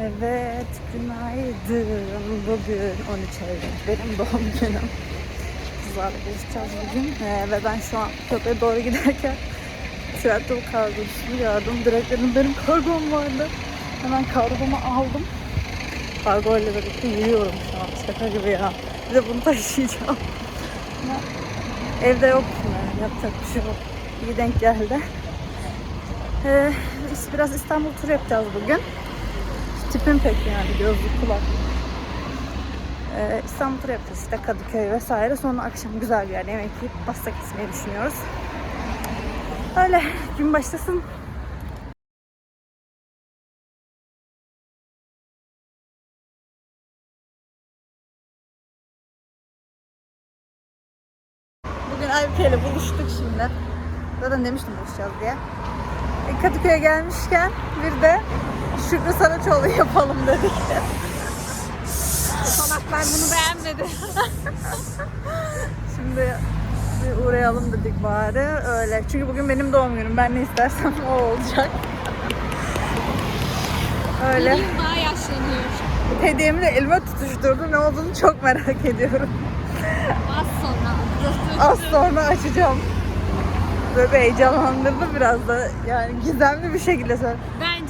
Evet, günaydın. Bugün 13 Eylül. Benim doğum günüm. Kızlarla buluşacağız bugün. Ee, ve ben şu an köpeğe doğru giderken Trendyol kargosunu gördüm. Direkt dedim benim kargom vardı. Hemen kargomu aldım. Kargo ile birlikte yürüyorum şu an. Şaka gibi ya. Bir de bunu taşıyacağım. Ama evde yok şimdi. Yapacak bir şey yok. İyi denk geldi. Ee, biraz İstanbul turu yapacağız bugün. Tipim pek yani gözlük kulak. Ee, İstanbul turu yapacağız işte Kadıköy vesaire. Sonra akşam güzel bir yerde yemek yiyip pasta kesmeyi düşünüyoruz. Öyle gün başlasın. Bugün Aybüke ile buluştuk şimdi. Zaten demiştim buluşacağız diye. E, Kadıköy'e gelmişken bir de Şükrü Saraçoğlu yapalım dedik. Salaklar bunu beğenmedi. Şimdi bir uğrayalım dedik bari öyle. Çünkü bugün benim doğum günüm. Ben ne istersem o olacak. Öyle. Yıl daha yaşlanıyor. Hediyemi de elime tutuşturdu. Ne olduğunu çok merak ediyorum. Az sonra. Az sonra açacağım. Böyle bir heyecanlandırdı biraz da. Yani gizemli bir şekilde söyle.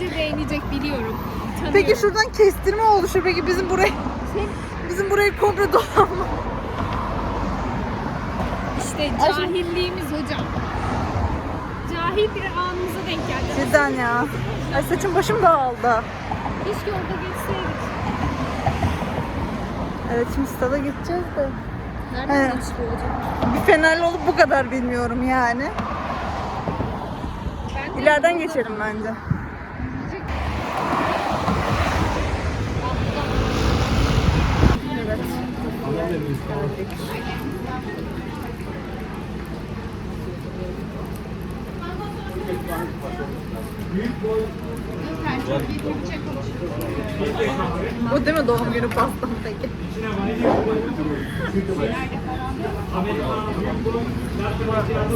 Bence beğenecek biliyorum. Tanıyorum. Peki şuradan kestirme oluşuyor. Peki bizim burayı bizim burayı komple dolanma. işte cahilliğimiz hocam. Cahil bir anımıza denk geldi. Cidden ya. Ay saçım başım dağıldı. Keşke orada geçseydik. Evet şimdi stada gideceğiz de. Nereden Evet. geçti hocam? Bir fenerli olup bu kadar bilmiyorum yani. Ben de İleriden geçelim bence. Evet. Bu değil mi doğum günü pastam peki?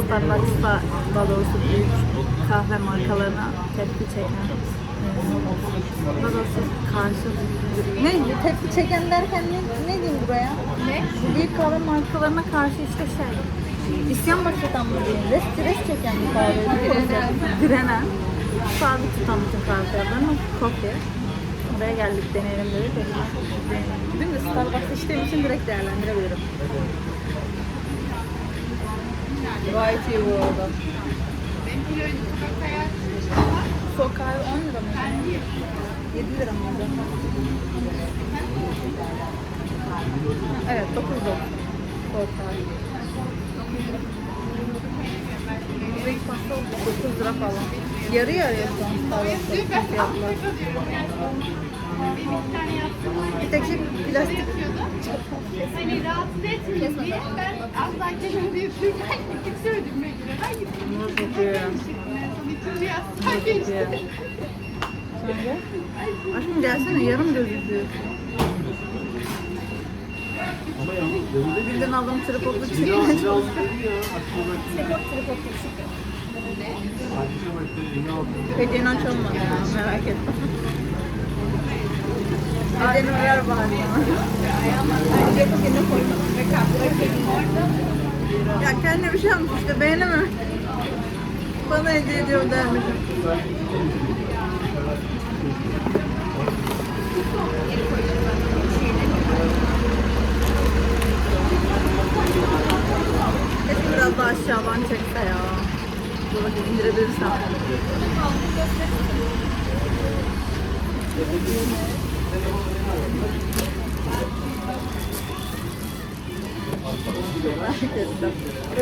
Starbucks'ta daha doğrusu büyük kahve markalarına tepki çeken ne tepki çeken derken ne, ne diyeyim buraya? Ne? Bu büyük kahve markalarına karşı işte şey isyan başlatan mı diyeyim? Res, res çeken bir kahve. Direnen. Direnen. Sabit tutan bütün kahvelerden kopya. Buraya geldik deneyelim dedik. Değil mi? Starbucks'ta içtiğim için direkt değerlendirebilirim. Gayet iyi bu arada. Soğuk kahve 10 lira mı? 7 lira mı? Evet 9 lira. Soğuk kahve. Bu ilk pasta oldu 9 lira falan. Yarı yarıya şu an fiyatlar. Bir tek şey plastik Hani rahatsız etmeyin diye ben asla kendimi yapırken kimse ödülme göre ben gittim. Bunu yastığa geçti. Sence? Aşkım gelsene yarım gözüküyor. Birden aldığım tripodlu çekmeye çalışıyorum. Hediyeni açalım mı ya merak etme. Hediyeni ver bari ya. Kendine bir şey almış işte beğenemem. Bana hediye ediyor dermişim. Keşke biraz daha aşağıdan çekse ya. Bakayım indirebilirsem.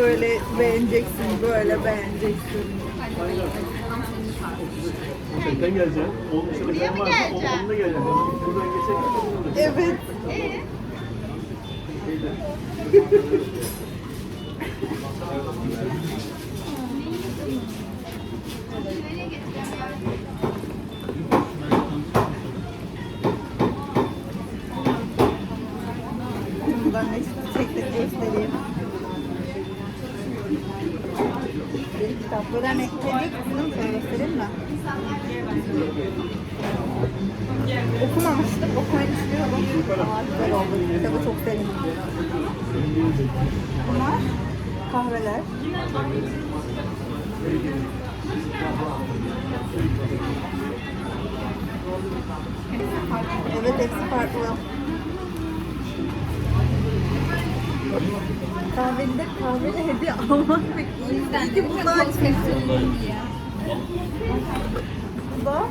Öyle beğeneceksin, böyle beğeneceksin. Sen geleceksin. Oğlum işte Buraya mı geleceksin? Onunla geleceksin. Buradan geçeceksin. Evet. Ben de tek tek göstereyim. Bir kitapları ekledik. Bunu şöyle göstereyim mi? okumamıştım. Okumayı düşünüyorum. Ama güzel oldu. Kitabı çok sevdim. Bunlar kahveler. Evet hepsi farklı. Kahvede kahvede hediye almak pek iyi. İyi ki bunlar Bu da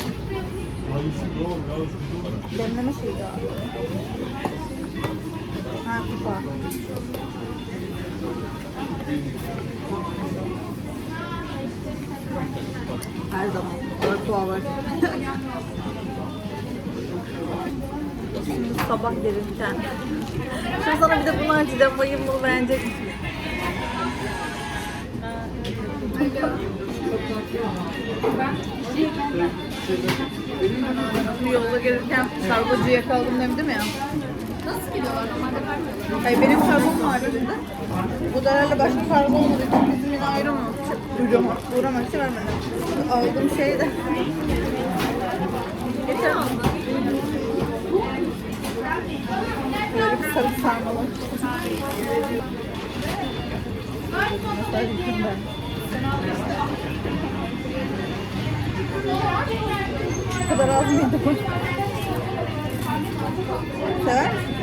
demleme şeyi abi. Ha kupa. Her zaman. Bartuğa var. Şimdi sabah gelirken. Şimdi sana bir de bunu açacağım. Bayım bunu beğenecek misin? Yolda gelirken kargocu yakaladım dedim ya. Nasıl gidiyorlar? Normalde vermiyorlar. Hayır benim kargom vardı dedi. Bu da herhalde başka kargo olmadı. için Bizim yine ayrılmamak için. Uğramak, uğramak için vermedi. Aldığım şey de. Geçen aldım. Sarıp sarmalı. Bu kadar az mıydı bu? Sever misin?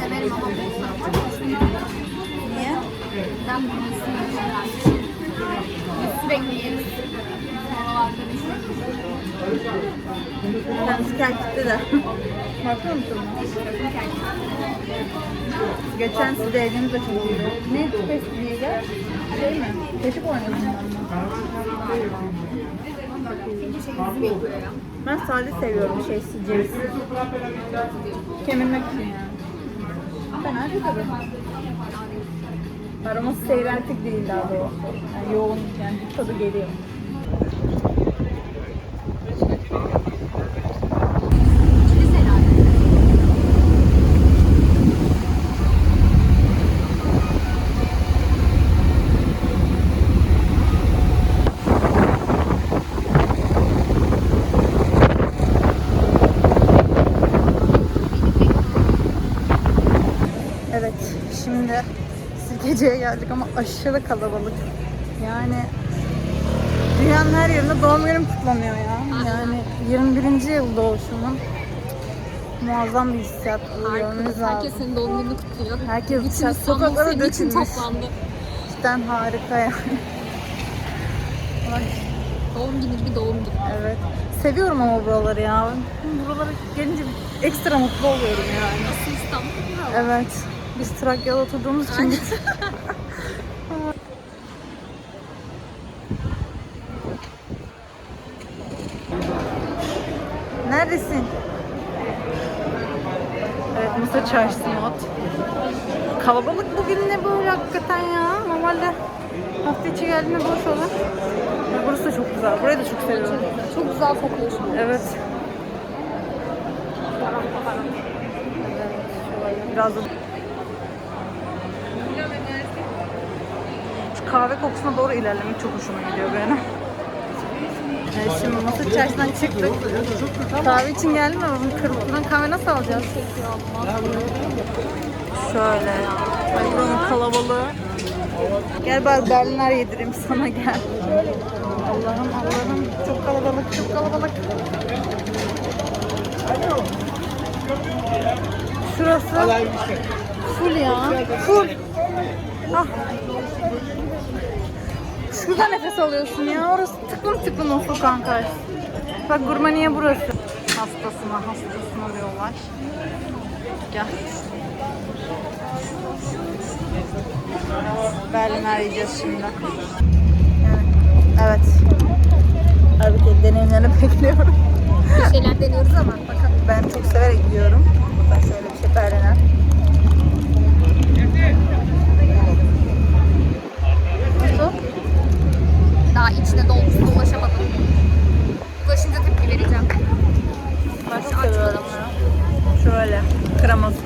Severim ama Niye? Ben bunu sürekli yeriz. Kendisi kelkikti de. Bakıyor musun? Geçen evimiz de çok iyiydi. Ne pestliydi? Şey mi? Keşif oynadım ben. Ben sade seviyorum şey ceviz. Kemirmek için yani. Fena değil tabii. Aroması seyreltik değil daha doğrusu. Yani yoğun yani tadı geliyor. Kilis herhalde. Evet, şimdi Sirkeci'ye geldik ama aşırı kalabalık. Yani dünyanın her yerinde doğum günüm kutlanıyor ya. Yani 21. yıl doğuşumun muazzam bir hissiyat lazım. Herkes senin doğum gününü kutluyor. Herkes Bütün İstanbul sokaklara senin için toplandı. Cidden harika yani. Ay, Doğum günü bir doğum günü. evet. Seviyorum ama buraları ya. Buralara gelince ekstra mutlu oluyorum yani. Nasıl İstanbul? Bravo. Evet. Biz Trakya'da oturduğumuz için Aynen. Neredesin? Evet Mısır Çarşısı mod. Kalabalık bugün ne böyle hakikaten ya. Normalde hafta içi geldiğinde boş olur. Burası da çok güzel. Burayı da çok seviyorum. Çok güzel kokuyor şimdi. Evet. Biraz da... Şu kahve kokusuna doğru ilerlemek çok hoşuma gidiyor benim. Evet, şimdi Mısır Çarşı'dan çıktık. Kahve için geldim ama kırıklıdan kahve nasıl alacağız? Şöyle. Ay buranın kalabalığı. Gel bari Berliner yedireyim sana gel. Allah'ım Allah'ım çok kalabalık çok kalabalık. Şurası full ya. Full. Ah. Şurada nefes alıyorsun ya. Orası tıklım tıklım olsun kanka. Bak gurmaniye burası. Hastasına hastasına diyorlar. Gel. Berliner yiyeceğiz şimdi. Evet. Tabii ki deneyimlerini bekliyorum. Bir şeyler deniyoruz ama bakalım. Ben çok severek yiyorum. Buradan şöyle bir şey Berliner. Daha içine dolmuş dolaşamadım. Ulaşınca tepki vereceğim. Ben çok seviyorum ya. Şöyle kreması.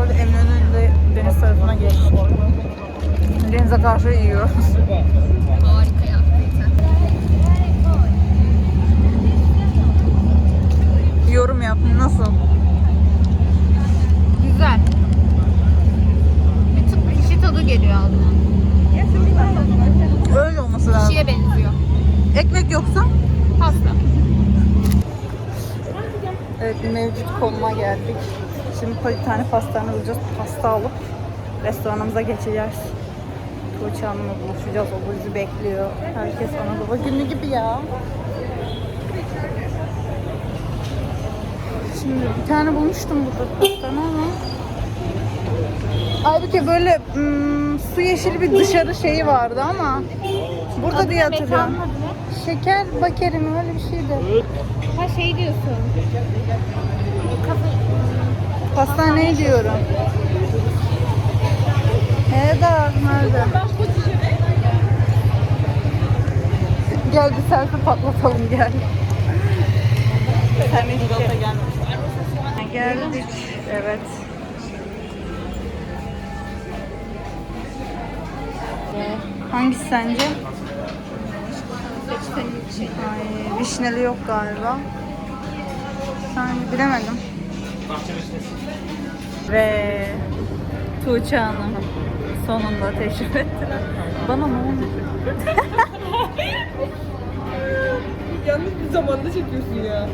Orada Eminönü'nde deniz tarafına geçtik. Deniz Göze karşı yiyoruz. Harika ya. Neyse. Yorum yap. Nasıl? Güzel. Bir tık pişi tadı geliyor ağzıma. Öyle olması lazım. Pişiye benziyor. Ekmek yoksa? Pasta. Evet mevcut konuma geldik. Şimdi bir tane pastane alacağız. Pasta alıp restoranımıza geçeceğiz. Tuğçe Hanım'la buluşacağız. O bizi bekliyor. Herkes Anadolu günü gibi ya. Şimdi bir tane bulmuştum burada pastane ama. Halbuki böyle hmm, su yeşili bir dışarı şeyi vardı ama burada diye hatırlıyorum. Şeker bakeri mi öyle bir şeydi. Ha şey diyorsun. Pastane diyorum. Eda nerede? Gel bir selfie patlatalım gel. Sen gelmiş. Geldik. Evet. Hangisi sence? Ay, vişneli yok galiba. Sanki bilemedim. Ve Tuğçe Hanım sonunda teşrif ettiler. Bana ne oldu? Yanlış bir zamanda çekiyorsun ya.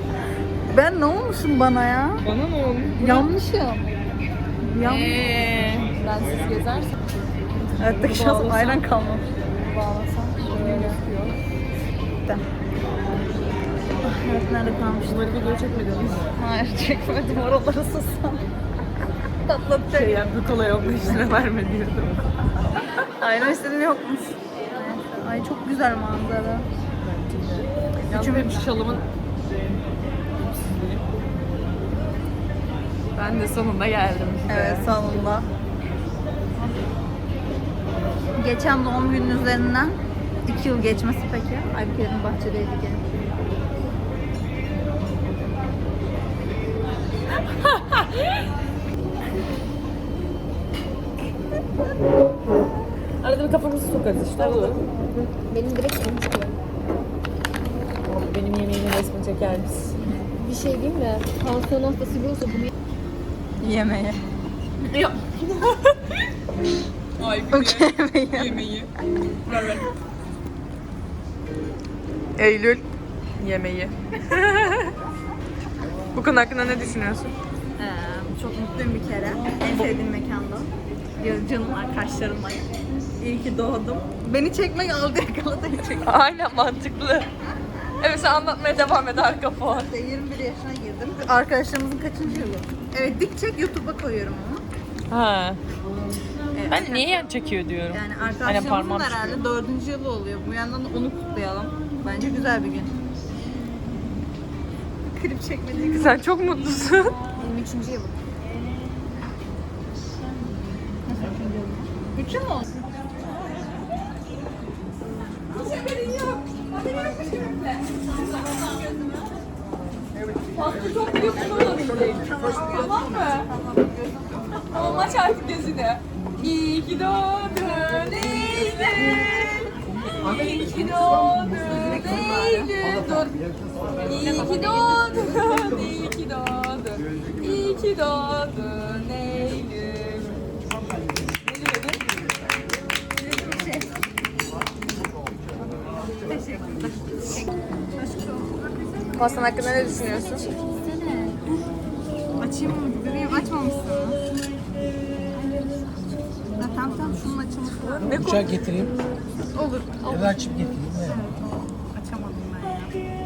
Ben ne olmuşum bana ya? Bana ne olmuş? Yanlışım. Yan... Eee. Ben siz gezersin. Evet Bağlasam. ayran kalmamış. Bağlasam şöyle gözüküyor. Gitti. Ah, Evet nerede kalmıştım? Bunları video çekmediniz. Hayır çekmedim oraları sussam. Patlatacak. Şey yani bu kolay oldu işine verme diyordum. Ayran istedim yokmuş. Ay çok güzel manzara. Yalnız benim şalımın Ben de sonunda geldim. Evet sonunda. Geçen doğum günün üzerinden iki yıl geçmesi peki. Aybüke'nin bahçedeydi gene. Kafamızı sokarız işte. Olur. Benim direkt canım çıkıyor. Benim yemeğimin resmini çeker misin? Bir şey diyeyim mi? Tansiyon hastası biri olsa bunu Yemeği. Yok. Ay Okey yemeği. yemeği. Ver. Eylül yemeği. Bu konu hakkında ne düşünüyorsun? Ee, çok mutluyum bir kere. En sevdiğim mekanda. Canım arkadaşlarımla. İyi ki doğdum. Beni çekmek aldı yakaladı çek. Aynen mantıklı. Evet sen anlatmaya devam et arka fon. İşte 21 yaşına girdim. Arkadaşlarımızın kaçıncı yılı? Evet dik çek YouTube'a koyuyorum onu. Ha. Evet, Ben niye yan çekiyor diyorum. Yani Aynen, arkadaşlarımızın parmağım herhalde dördüncü yılı oluyor. Bu yandan da onu kutlayalım. Bence güzel bir gün. Klip çekmediği. Sen çok mutlusun. 23. yıl. Üçü mü olsun? Ama maç artık gözünü. İyi ki doğdun Eylül. İyi ki doğdun Eylül. Dur. İyi ki doğdun, iyi ki doğdun. İyi ki doğdun Eylül. Ne demedin? Pastan hakkında ne düşünüyorsun? Açayım mı? Bebeğim açmamışsın. Ha, tamam tamam şunun açılması var. Bıçak getireyim. Olur. Ya da açıp getireyim. Evet. Açamadım ben ya.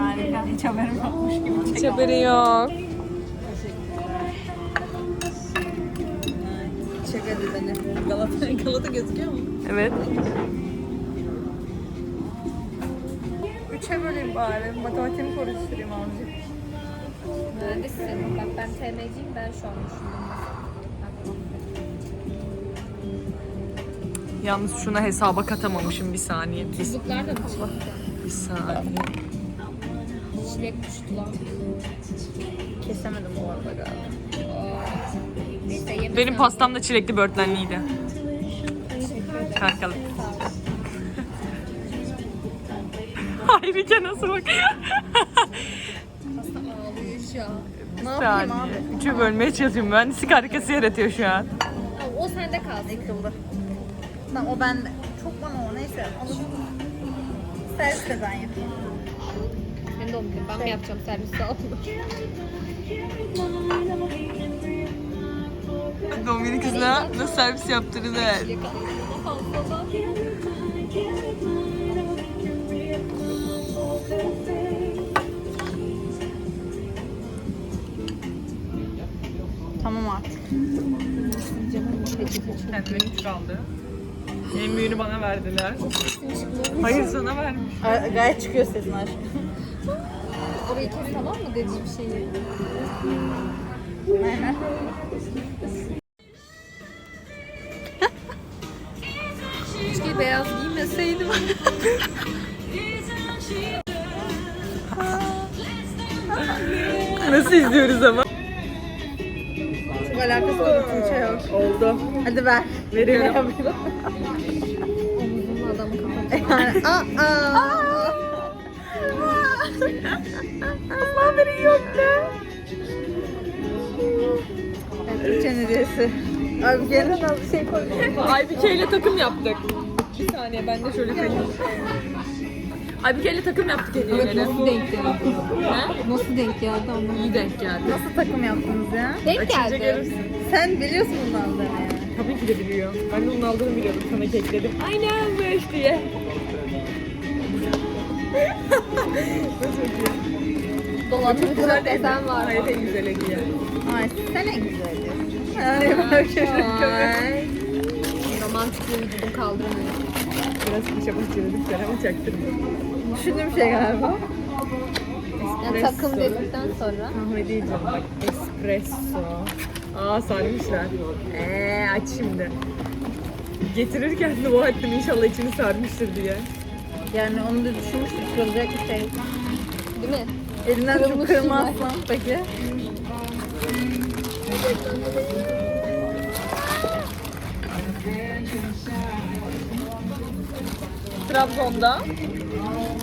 Harika. Hiç haberim yokmuş gibi. Hiç haberin yok. Çekedi beni. Galata, Galata gözüküyor mu? Evet. Üçe böleyim bari. Matematiğimi konuşturayım azıcık. Mühendissin. Bak ben TM'ciyim ben şu an düşündüm. Yalnız şuna hesaba katamamışım bir saniye. Bir, Çocuklar da mı çıktı? bir saniye. Çilek düştü lan. Kesemedim bu arada galiba. Yemek Benim pastam da çilekli börtlenliydi. Kankalık. Ayrıca nasıl bakıyor? ağlıyor şu an. Ne yapayım abi? Üçü bölmeye çalışıyorum. Mühendislik harikası yaratıyor şu an. O sende kalsın. Yıkıldı. Tamam o bende. Çok bana o neyse. Alırım. Servis de ben yapayım. Senin doğum günün. Ben mi yapacağım servis sağ ol. Dominik kızına nasıl servis yaptığını Kendime üç kaldı. En büyüğünü bana verdiler. Hayır sana vermiş. Ga- Gayet çıkıyor sesin aşkım. Orayı kes tamam mı dediğim şeyi? Aynen. Keşke beyaz giymeseydim. Nasıl izliyoruz ama? Alakası bir şey yok. Oldu. Hadi ver. Veriyorum. Omuzumla adamı kapatacağım. Aa, aa. Aslan yoktu. Evet, Türkçen hediyesi. Abi az bir şey koydum. Aybike ile takım yaptık. Bir saniye ben de şöyle kayayım. Aybike ile takım yaptık hediyeleri. Nasıl denk geldi? Nasıl denk geldi ama? İyi denk geldi. Nasıl takım yaptınız ya? Denk Açınca geldi. görürsün. Sen biliyorsun bundan da yani. Tabii ki de biliyor. Ben de onun aldığını biliyordum. Sana kekledim. Aynen bu diye. Dolandırıcılık Güzel desen var. Hayır en güzel hediye. Ay sen en güzel diyorsun. Bakıyorum. Ay. Romantik bir vücudum kaldıramıyor. Biraz kışa başladık sen ama çaktırma. Düşündüğüm şey galiba. Yani takım dedikten sonra. Kahve canım bak. Espresso. Aa sarmışlar. Eee aç şimdi. Getirirken dua ettim inşallah içini sarmıştır diye. Yani onu da düşünmüştüm. Kırılacak bir şey. Değil mi? Elinden çok Kırılmış kırmazsan peki. Trabzon'da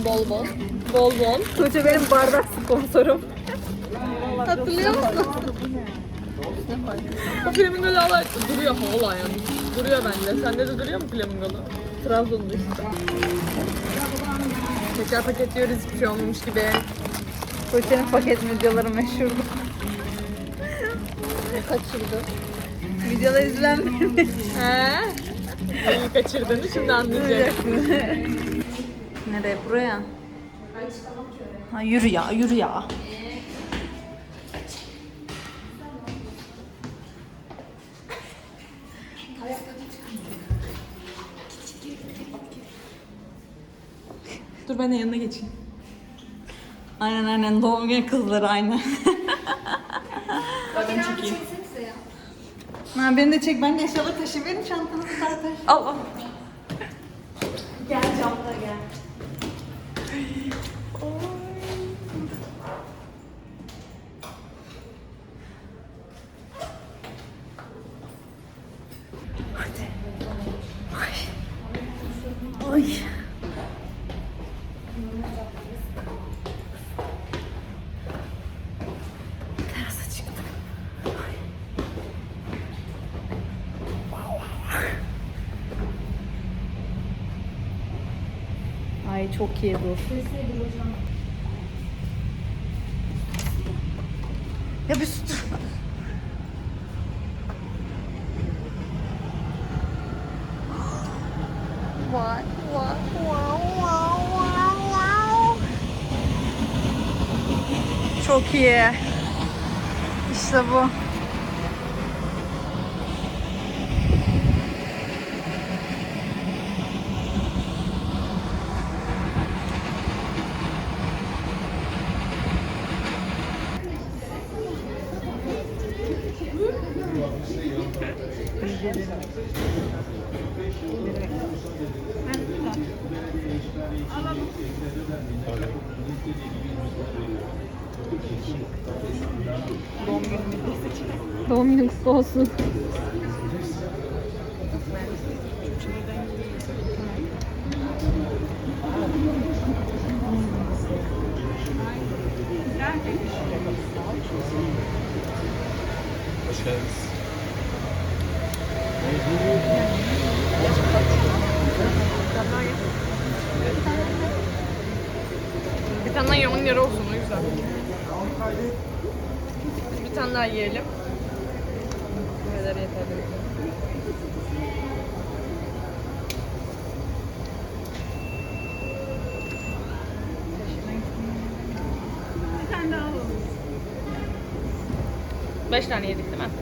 Bol bol. bol bol. Tuğçe benim bardak sponsorum. Hatırlıyor musun? O flamingo hala duruyor hala yani. Duruyor bende. Sende de duruyor mu flamingolu? Trabzon'da işte. Tekrar paketliyoruz hiçbir şey olmamış gibi. Tuğçe'nin paket videoları meşhur. Kaçırdı. Videolar izlenmiyor. He? Neyi kaçırdığını şimdi anlayacaksın. Nereye? Buraya. Ha, yürü ya, yürü ya. Dur ben de yanına geçeyim. Aynen aynen doğum günü kızları aynen. Ben çekeyim. ha, beni de çek ben de eşyaları taşıyayım. Benim çantanızı daha taşı. Al al. Gel camda gel. Hadi. Ay. Ay. Terasa çıktık. Ay çok iyi dur. Ya bir. Vay vay wow. Çok iyi. İşte bu. Kutlu olsun. Hoş geldiniz. Bir tane daha ye, 10 lira olsun o yüzden. Bir tane daha yiyelim. Neler yeter Beş tane yedik değil mi?